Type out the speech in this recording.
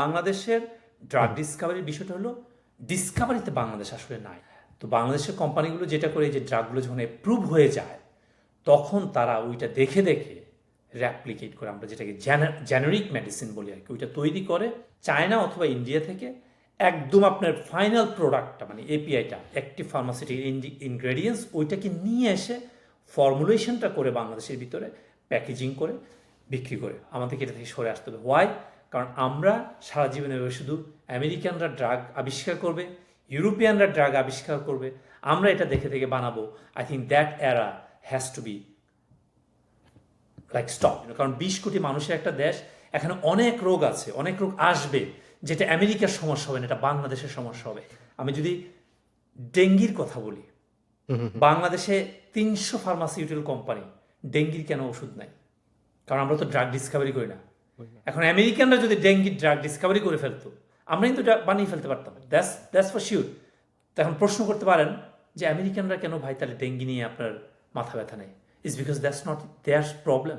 বাংলাদেশের ড্রাগ ডিসকাভারির বিষয়টা হলো ডিসকাভারিতে বাংলাদেশ আসলে নাই। তো বাংলাদেশের কোম্পানিগুলো যেটা করে যে ড্রাগগুলো যখন অ্যাপ্রুভ হয়ে যায় তখন তারা ওইটা দেখে দেখে র্যাপ্লিকেট করে আমরা যেটাকে জেনারিক মেডিসিন বলি আর কি ওইটা তৈরি করে চায়না অথবা ইন্ডিয়া থেকে একদম আপনার ফাইনাল প্রোডাক্টটা মানে এপিআইটা অ্যাক্টিভ ফার্মাসিউটিক্যাল ইনগ্রেডিয়েন্টস ওইটাকে নিয়ে এসে ফর্মুলেশনটা করে বাংলাদেশের ভিতরে প্যাকেজিং করে বিক্রি করে। আমাদেরকে এটা থেকে সরে আসতে হবে। হোয়াই কারণ আমরা সারা জীবনে শুধু আমেরিকানরা ড্রাগ আবিষ্কার করবে, ইউরোপিয়ানরা ড্রাগ আবিষ্কার করবে, আমরা এটা দেখে দেখে বানাবো। আই থিঙ্ক দ্যাট এরা has to be like stop কারণ বিশ কোটি মানুষের একটা দেশ, এখানে অনেক রোগ আছে, অনেক রোগ আসবে, যেটা আমেরিকার সমস্যা হবে না, এটা বাংলাদেশের সমস্যা হবে। আমি যদি ডেঙ্গির কথা বলি, বাংলাদেশে তিনশো ফার্মাসিউটিক্যাল কোম্পানি ডেঙ্গির কেন ওষুধ নাই? কারণ আমরা তো ড্রাগ ডিসকাভারি করি না। এখন আমেরিকানরা যদি ডেঙ্গির ড্রাগ ডিসকাভারি করে ফেলতো, আমরা কিন্তু এটা বানিয়ে ফেলতে পারতাম দ্যাটস দ্যাটস ফর শিওর তখন প্রশ্ন করতে পারেন যে আমেরিকানরা কেন ভাই তাহলে ডেঙ্গি নিয়ে আপনার মাথা ব্যথা নেই? It's because that's not their problem